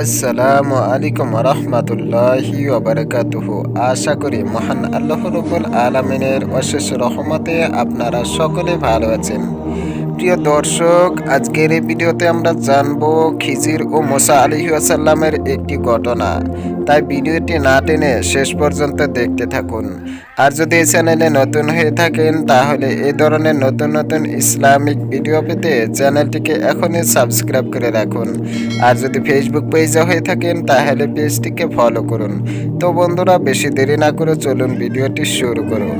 আসসালামু আলাইকুম রহমতুল্লাহি ওবরাকাতুহ আশা করি মহান আল্লাহ রবুল আলমিনের অশেষ রহমতে আপনারা সকলে ভালো আছেন। প্রিয় দর্শক, আজকের এই ভিডিওতে আমরা জানব খিজির ও মোসা আলী আসাল্লামের একটি ঘটনা। তাই ভিডিওটি না টেনে শেষ পর্যন্ত দেখতে থাকুন। আর যদি এই চ্যানেলে নতুন হয়ে থাকেন, তাহলে এই ধরনের নতুন নতুন ইসলামিক ভিডিও পেতে চ্যানেলটিকে এখনই সাবস্ক্রাইব করে রাখুন। আর যদি ফেসবুক পেজে হয়ে থাকেন, তাহলে পেজটিকে ফলো করুন। তো বন্ধুরা, বেশি দেরি না করে চলুন ভিডিওটি শুরু করুন।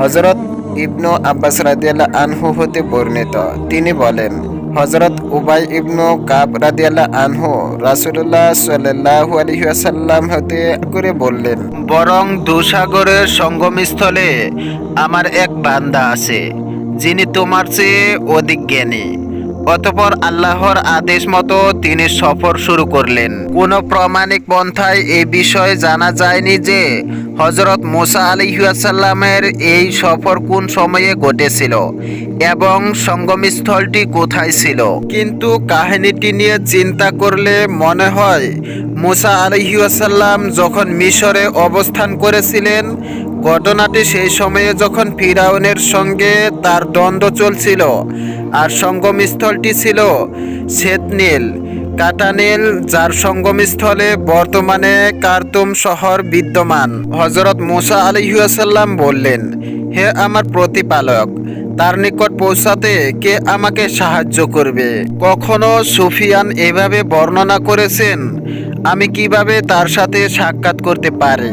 হজরত ইবনু আব্বাস রাদিয়াল্লাহ আনহু হতে বর্ণিত। তিনি বলেন হজরত উবাই ইবনু কাব রাদিয়াল্লাহ আনহু রাসুল্লাহ সাল্লাল্লাহু আলাইহি ওয়াসাল্লাম হতে করে বললেন, বরং দুসাগরের সঙ্গমস্থলে আমার এক বান্দা আছে, যিনি তোমার চেয়ে অধিক জ্ঞানী। অতপর আল্লাহর আদেশ মতো তিনি সফর শুরু করলেন। কোনো প্রমাণিক পন্থায় এই বিষয়ে জানা যায়নি যে হজরত মোসা আলিহাসাল্লামের এই সফর কোন সময়ে ঘটেছিল এবং সঙ্গমস্থলটি কোথায় ছিল। কিন্তু কাহিনীটি নিয়ে চিন্তা করলে মনে হয়, মুসা আলহিউসাল্লাম যখন মিশরে অবস্থান করেছিলেন ঘটনাটি সেই সময়ে যখন ফিরাউনের সঙ্গে তার দ্বন্দ্ব চলছিল আর সঙ্গমস্থলটি ছিল শ্বেতনীল কাটানীল, যার সঙ্গমস্থলে বর্তমানে কার্তুম শহর বিদ্যমান। হজরত মুসা আলহিউসাল্লাম বললেন, হে আমার প্রতিপালক, তার নিকট পৌঁছাতে কে আমাকে সাহায্য করবে? কখনো সুফিয়ান এভাবে বর্ণনা করেছেন? আমি কীভাবে তার সাথে সাক্ষাৎ করতে পারি?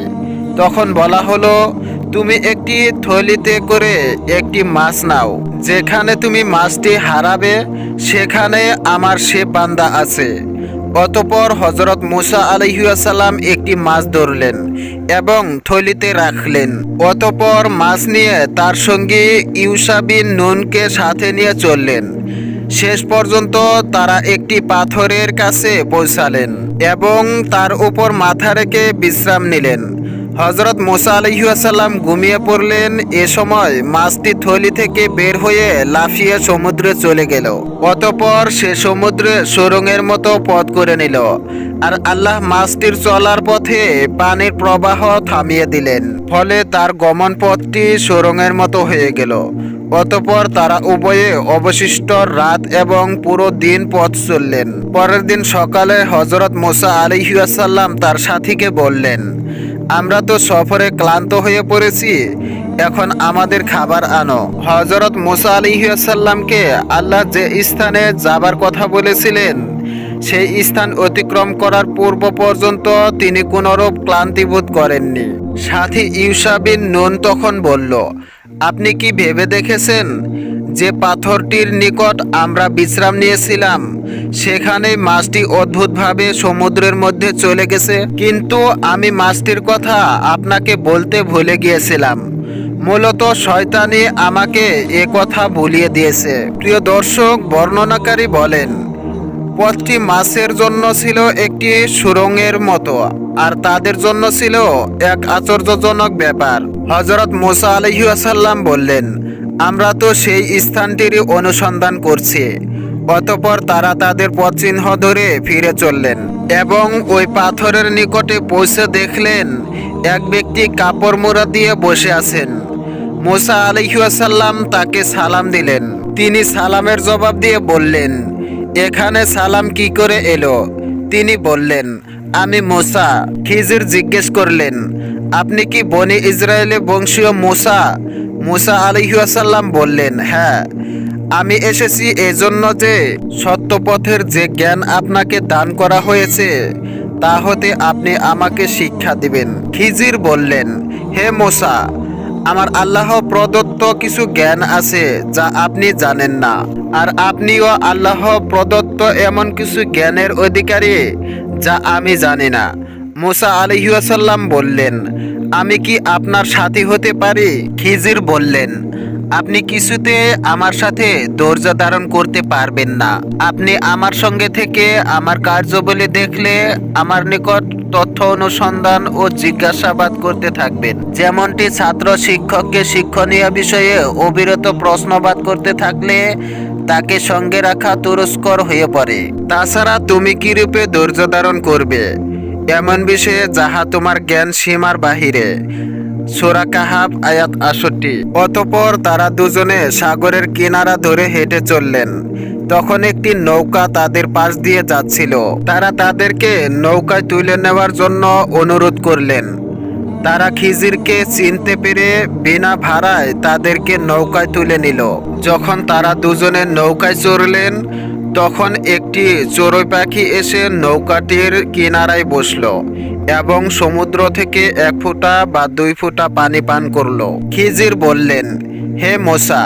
তখন বলা হলো, তুমি একটি থলিতে করে একটি মাছ নাও। যেখানে তুমি মাছটি হারাবে, সেখানে আমার সে বান্দা আছে। অতপর হজরত মুসা আলহিউসাল্লাম একটি মাছ ধরলেন এবং থলিতে রাখলেন। অতপর মাছ নিয়ে তার সঙ্গে ইউসাবিন নুনকে সাথে নিয়ে চললেন। শেষ পর্যন্ত তারা একটি পাথরের কাছে পৌঁছালেন এবং তার উপর মাথা রেখে বিশ্রাম নিলেন। হজরত মোসা আলহিউসাল্লাম ঘুমিয়ে পড়লেন। এ সময় মাছটি থলি থেকে বের হয়ে লাফিয়ে সমুদ্রে চলে গেল। অতপর সে সমুদ্রে সুরঙ্গের মতো পথ করে নিল আর আল্লাহ মাছটির চলার পথে পানির প্রবাহ থামিয়ে দিলেন। ফলে তার গমন পথটি সুরঙ্গের মতো হয়ে গেল। অতপর তারা উভয়ে অবশিষ্ট রাত এবং পুরো দিন পথ চললেন। পরের দিন সকালে হজরত মোসা আলিহাসাল্লাম তার সাথীকে বললেন আমরা তো সফরে ক্লান্ত হয়ে পড়েছি। এখন আমাদের খাবার আনো। হজরত মোসা আলিহাসাল্লামকে আল্লাহ যে স্থানে যাবার কথা বলেছিলেন, সেই স্থান অতিক্রম করার পূর্ব পর্যন্ত তিনি কোনরূপ ক্লান্তিবোধ করেননি। সাথী ইউসাবিন নুন তখন বলল, আপনি কি ভেবে দেখেছেন যে পাথরটির নিকট আমরা বিশ্রাম নিয়েছিলাম, সেখানে মাছটি অদ্ভুতভাবে সমুদ্রের মধ্যে চলে গেছে। কিন্তু আমি মাছটির কথা আপনাকে বলতে ভুলে গিয়েছিলাম। মূলত শয়তানি আমাকে এ কথা ভুলিয়ে দিয়েছে। প্রিয় দর্শক, বর্ণনাকারী বলেন, পথটি মাছের জন্য ছিল একটি সুরঙ্গের মতো, আর তাদের জন্য ছিল এক আশ্চর্যজনক ব্যাপার। হজরত মোসা আলহিউসাল্লাম বললেন আমরা তো সেই স্থানটিরই অনুসন্ধান করছি। অতপর তারা তাদের পথচিহ্ন ধরে ফিরে চললেন এবং ওই পাথরের নিকটে পৌঁছে দেখলেন এক ব্যক্তি কাপড় মোড়া দিয়ে বসে আছেন। মোসা আলহিউসাল্লাম তাকে সালাম দিলেন। তিনি সালামের জবাব দিয়ে বললেন, এখানে সালাম কি করে এলো? তিনি বললেন, আমি মোসা, খিজির জিজ্ঞেস করলেন, আপনি কি বনি ইসরায়েলে বংশীয় মোসা? মুসা আলিহাসাল্লাম বললেন হ্যাঁ আমি এসেছি এজন্য যে সত্যপথের যে জ্ঞান আপনাকে দান করা হয়েছে, তা হতে আপনি আমাকে শিক্ষা দিবেন। খিজির বললেন, হে মোসা, আমার আল্লাহ প্রদত্ত কিছু জ্ঞান আছে যা আপনি জানেন না, আর আপনিও আল্লাহ প্রদত্ত এমন কিছু জ্ঞানের অধিকারী যা আমি জানি না। মুসা আলহিউসাল্লাম বললেন আমি কি আপনার সাথী হতে পারি? খিজির বললেন, আপনি কিছুতে আমার সাথে ধৈর্য ধারণ করতে পারবেন না। আপনি আমার সঙ্গে থেকে আমার কার্যবলী দেখলে আমার নিকট তথ্য অনুসন্ধান ও জিজ্ঞাসাবাদ করতে থাকবেন। যেমনটি ছাত্র শিক্ষককে শিক্ষণীয় বিষয়ে অবিরত প্রশ্নবাদ করতে থাকলে তাকে সঙ্গে রাখা তুরস্কর হয়ে পড়ে। তাছাড়া তুমি কি রূপে ধৈর্য ধারণ করবে? এমন বিষয়ে যাহা তোমার জ্ঞান সীমার বাহিরে। সোরা কাহাব আয়াত আষট্টি অতপর তারা দুজনে সাগরের কিনারা ধরে হেঁটে চললেন। তখন একটি নৌকা তাদের পাশ দিয়ে যাচ্ছিল। তারা তাদেরকে নৌকায় তুলে নেওয়ার জন্য অনুরোধ করলেন। তারা খিজিরকে চিনতে পেরে বিনা ভাড়ায় তাদেরকে নৌকায় তুলে নিল। যখন তারা দুজনে নৌকায় চড়লেন তখন একটি চড়ুই পাখি এসে নৌকাটির কিনারায় বসল এবং সমুদ্র থেকে এক ফুটা বা দুই ফুটা পানি পান করল। খিজির বললেন, হে মোসা,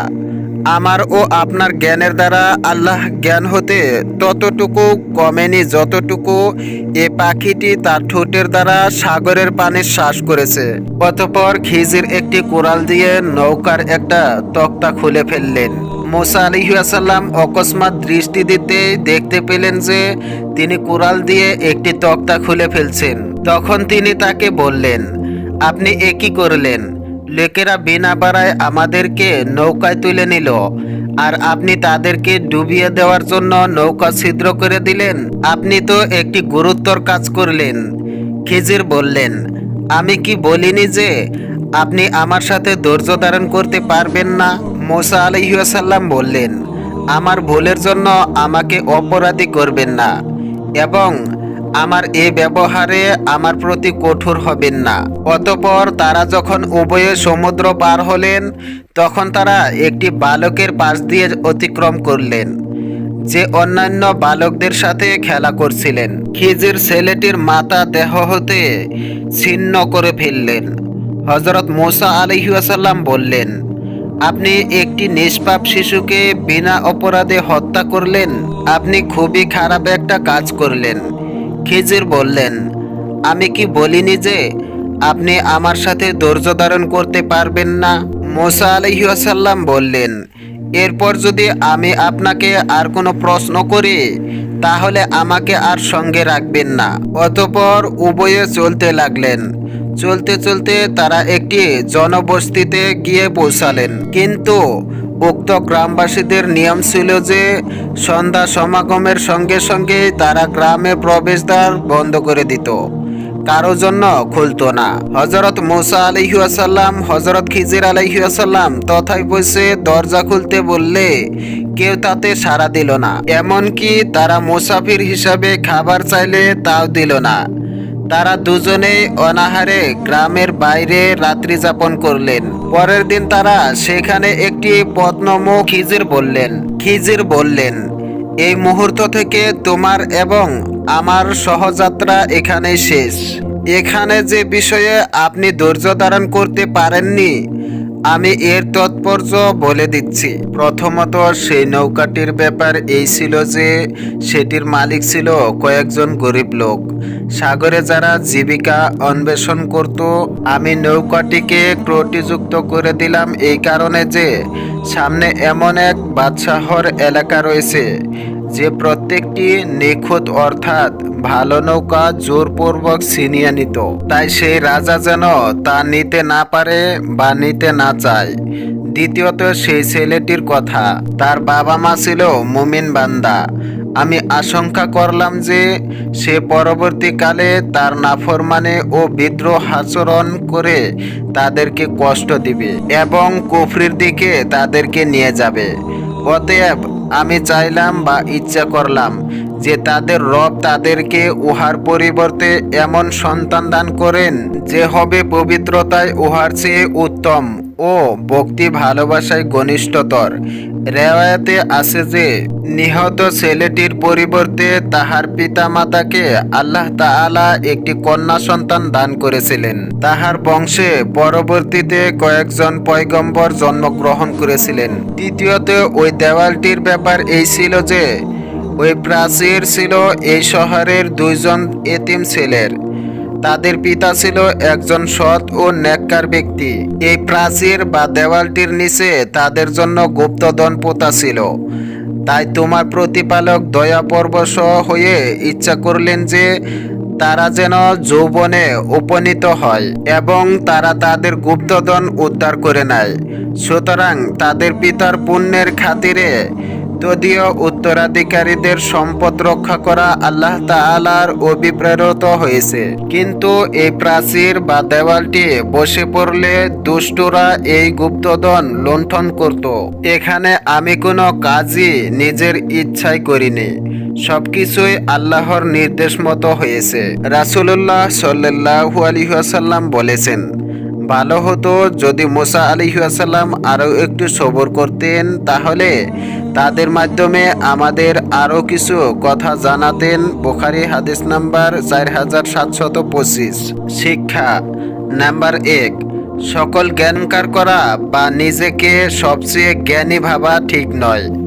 আমার ও আপনার জ্ঞানের দ্বারা আল্লাহ জ্ঞান হতে ততটুকু কমেনি যতটুকু এ পাখিটি তার ঠোঁটের দ্বারা সাগরের পানি শ্বাস করেছে। অতপর খিজির একটি কোরাল দিয়ে নৌকার একটা তক্তা খুলে ফেললেন। মোসা আলিহাসাল্লাম অকস্মাৎ দৃষ্টি দিতে দেখতে পেলেন যে তিনি কোরাল দিয়ে একটি তক্তা খুলে ফেলছেন। তখন তিনি তাকে বললেন, আপনি এ কি করলেন? লোকেরা বিনা বাড়ায় আমাদেরকে নৌকায় তুলে নিল। আর আপনি তাদেরকে ডুবিয়ে দেওয়ার জন্য নৌকা ছিদ্র করে দিলেন? আপনি তো একটি গুরুত্বর কাজ করলেন। খিজির বললেন, আমি কি বলিনি যে আপনি আমার সাথে ধৈর্য ধারণ করতে পারবেন না? মোসা আলহিউসাল্লাম বললেন, আমার ভুলের জন্য আমাকে অপরাধী করবেন না এবং আমার এ ব্যবহারে আমার প্রতি কঠোর হবেন না। অতপর তারা যখন উভয়ে সমুদ্র পার হলেন, তখন তারা একটি বালকের পাশ দিয়ে অতিক্রম করলেন, যে অন্যান্য বালকদের সাথে খেলা করছিলেন। খিজির ছেলেটির মাথা দেহ হতে ছিন্ন করে ফেললেন। হজরত মোসা আলহিউসাল্লাম বললেন আপনি একটি নিষ্পাপ শিশুকে বিনা অপরাধে হত্যা করলেন, আপনি খুবই খারাপ একটা কাজ করলেন। খিজির বললেন, আমি কি বলিনি যে আপনি আমার সাথে ধৈর্য ধারণ করতে পারবেন না? মোসা আলহিউসাল্লাম বললেন, এরপর যদি আমি আপনাকে আর কোনো প্রশ্ন করি, তাহলে আমাকে আর সঙ্গে রাখবেন না। অতপর উভয়ে চলতে লাগলেন। চলতে চলতে তারা একটি জনবস্তিতে গিয়ে পৌঁছালেন। কিন্তু উক্ত গ্রামবাসীদের নিয়ম ছিল যে সন্ধ্যা সমাগমের সঙ্গে সঙ্গে তারা গ্রামে প্রবেশদ্বার বন্ধ করে দিত। কারও জন্য খুলতো না। হজরত মুসা আলহিউসাল্লাম হজরত খিজির আলহিউসাল্লাম তথায় বসে দরজা খুলতে বললে, কেউ তাতে সাড়া দিল না। এমনকি তারা মুসাফির হিসাবে খাবার চাইলে তাও দিল না। তারা দুজনেই অনাহারে গ্রামের বাইরে রাত্রি যাপন করলেন। পরের দিন তারা সেখানে একটি পদ্মমুখ খিজির বললেন খিজির বললেন, এই মুহূর্ত থেকে তোমার এবং আমার সহযাত্রা এখানেই শেষ। এখানে যে বিষয়ে আপনি ধৈর্য ধারণ করতে পারেননি আমি এর তাৎপর্য বলে দিচ্ছি। প্রথমত, সেই নৌকাটির ব্যাপার এই ছিল যে, সেটির মালিক ছিল কয়েকজন গরিব লোক। সাগরে যারা জীবিকা অন্বেষণ করত, আমি নৌকাটিকে ক্রটিযুক্ত করে দিলাম এই কারণে যে, সামনে এমন এক বাদশাহর এলাকা রয়েছে। যে প্রত্যেকটি নিখুঁত অর্থাৎ ভালো নৌকা জোরপূর্বক ছিনিয়ে নিত। তাই সেই রাজা যেন তা নিতে না পারে বা নিতে না চায়। দ্বিতীয়ত সেই ছেলেটির কথা, তার বাবা মা ছিল মুমিন বান্দা। আমি আশঙ্কা করলাম যে সে পরবর্তীকালে তার নাফরমানে ও বিদ্রোহ আচরণ করে তাদেরকে কষ্ট দিবে এবং কুফরির দিকে তাদেরকে নিয়ে যাবে। অতএব আমি চাইলাম বা ইচ্ছা করলাম যে তাদের রব তাদেরকে উহার পরিবর্তে এমন সন্তান দান করেন যে হবে পবিত্রতায় উহার চেয়ে উত্তম। ও ভক্তি ভালোবাসায় ঘনিষ্ঠতর। রেওয়ায়তে আছে যে, নিহত ছেলেটির পরিবর্তে তাহার পিতামাতাকে আল্লাহ তাআলা একটি কন্যা সন্তান দান করেছিলেন। তাহার বংশে পরবর্তীতে কয়েকজন পয়গম্বর জন্মগ্রহণ করেছিলেন। তৃতীয়ত ওই দেওয়ালটির ব্যাপার এই ছিল যে, ওই প্রাচীর ছিল এই শহরের দুইজন এতিম ছেলের। তাদের পিতা ছিল একজন সৎ ও নেককার ব্যক্তি। এই প্রাচীর বা দেওয়ালটির নিচে তাদের জন্য গুপ্তধন পোতা ছিল। তাই তোমার প্রতিপালক দয়া পরবশ হয়ে ইচ্ছা করলেন যে তারা যেন যৌবনে উপনীত হয় এবং তারা তাদের গুপ্তধন উদ্ধার করে নেয়। সুতরাং তাদের পিতার পুণ্যের খাতিরে তদীয় উত্তরাধিকারীদের সম্পদ রক্ষা করা আল্লাহ তাআলার অভিপ্রেরিত হয়েছে। কিন্তু এই প্রাচীর বা দেওয়ালটি বসে পড়লে দুষ্টরা এই গুপ্তধন লুণ্ঠন করত। এখানে আমি কোনো কাজই নিজের ইচ্ছাই করিনি। সবকিছুই আল্লাহর নির্দেশ মতো হয়েছে। রাসূলুল্লাহ সাল্লাল্লাহু আলাইহি ওয়াসাল্লাম বলেছেন ভালো হতো যদি মুসা আলিহাসাল্লাম আরও একটু সবর করতেন, তাহলে তাদের মাধ্যমে আমাদের আরও কিছু কথা জানাতেন বোখারি হাদিস নাম্বার চার হাজার সাতশত পঁচিশ। শিক্ষা নাম্বার এক, সকল জ্ঞানকার করা বা নিজেকে সবচেয়ে জ্ঞানী ভাবা ঠিক নয়।